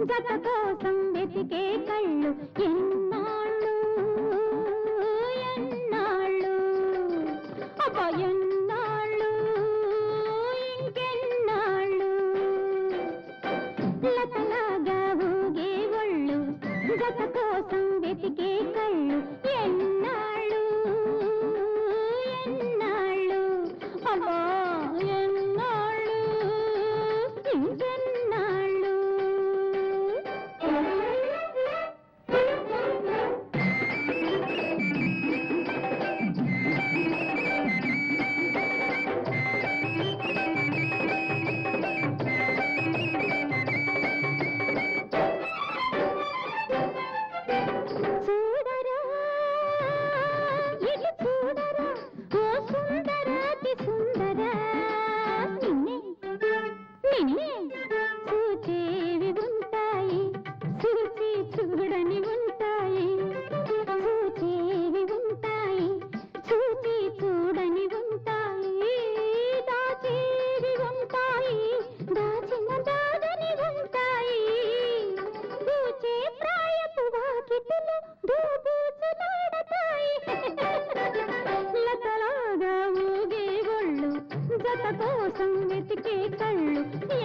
జత కోసం వెతికే కళ్ళు ఎన్నాళ్ళు? ఎన్నాళ్ళు? అబ్బా ఎన్నాళ్ళు? ఇంకెన్నాళ్ళు? లతలాగా ఊగే ఒళ్ళు జత కోసం వెతికే కళ్ళు Tiny. కోసం వెతికే కళ్ళు ఎన్నాళ్ళు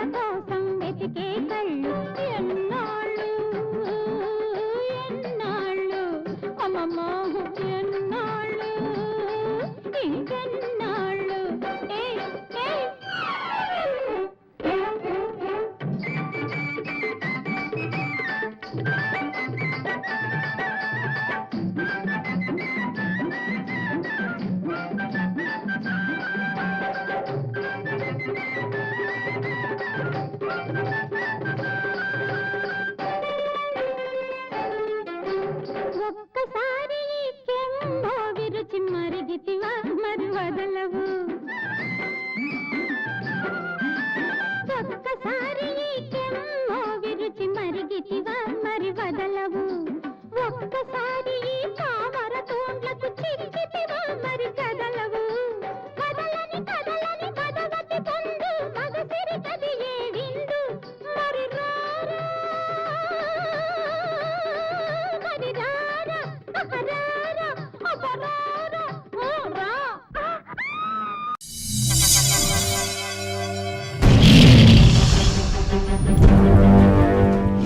జత కోసం వెతికే కళ్ళు ఎన్నాళ్ళు ఎన్నాళ్ళు అమ్మమ్మ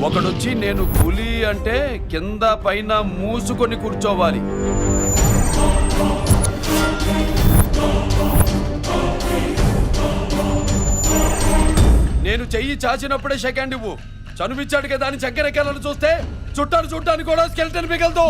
ఒకడొచ్చి నేను పులి అంటే కింద పైన మూసుకొని కూర్చోవాలి. నేను చెయ్యి చాచినప్పుడే సెకండ్ ఇవ్వు. చనువిచ్చాడు కదా అని చక్కెరెక్కాలను చూస్తే చుట్టాను చుట్టాను కూడా స్కెల్టన్ మిగలదు.